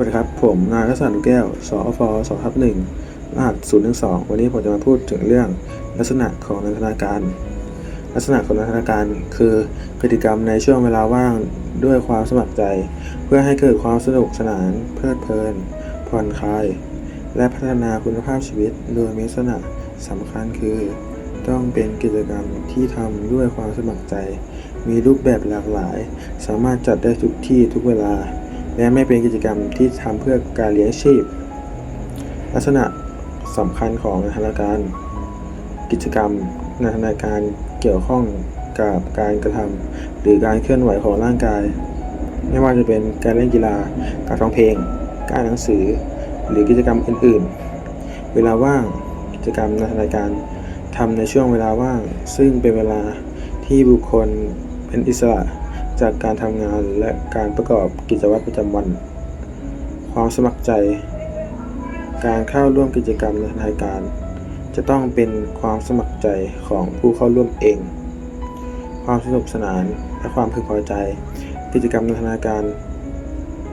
สวัสดีครับ ผมนายรัศนุแก้ว สอฟสทับหนึ่งรหัสศูนย์หนึ่งสองวันนี้ผมจะมาพูดถึงเรื่องลักษณะของนันทนาการ ลักษณะของนันทนาการคือพฤติกรรมในช่วงเวลาว่างด้วยความสมัครใจ เพื่อให้เกิดความสนุกสนาน เพลิดเพลิน ผ่อนคลาย และพัฒนาคุณภาพชีวิต โดยมีลักษณะสำคัญคือ ต้องเป็นกิจกรรมที่ทำด้วยความสมัครใจ มีรูปแบบหลากหลาย สามารถจัดได้ทุกที่ทุกเวลา และไม่เป็นกิจกรรมที่ทำเพื่อการเลี้ยงชีพ ลักษณะสำคัญของนันทนาการ กิจกรรมนันทนาการเกี่ยวข้องกับการกระทำหรือการเคลื่อนไหวของร่างกาย ไม่ว่าจะเป็นการเล่นกีฬา การฟังเพลง การอ่านหนังสือ หรือกิจกรรมอื่น ๆ เวลาว่างกิจกรรมนันทนาการทำในช่วงเวลาว่าง ซึ่งเป็นเวลาที่บุคคลเป็นอิสระ จากการทำงานและการประกอบกิจวัตรประจำวัน ความสมัครใจ การเข้าร่วมกิจกรรมในทางการ จะต้องเป็นความสมัครใจของผู้เข้าร่วมเอง ความสนุกสนานและความพึงพอใจ กิจกรรมในทาการ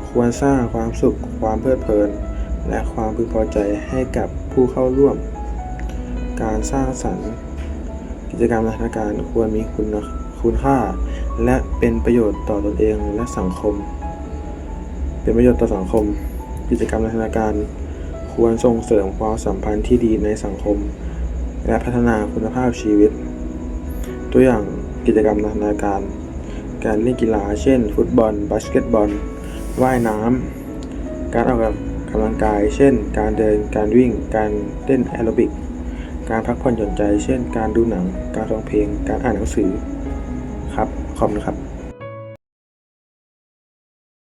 ควรสร้างความสุข ความเพลิดเพลิน และความพึงพอใจให้กับผู้เข้าร่วม การสร้างสรรค์ กิจกรรมในทาการควรมีคุณคุณค่า และเป็นประโยชน์ต่อตนเองและสังคม เป็นประโยชน์ต่อสังคม กิจกรรมในทาการ ควรส่งเสริมความสัมพันธ์ที่ดีในสังคม และพัฒนาคุณภาพชีวิต ตัวอย่างกิจกรรมนันทนาการ การเล่นกีฬาเช่น ฟุตบอล บาสเกตบอล ว่ายน้ำ การออกกำลังกาย เช่น การเดิน การวิ่ง การเล่นแอโรบิก การพักผ่อนหย่อนใจ เช่น การดูหนัง การร้องเพลง การอ่านหนังสือครับ ขอบคุณครับ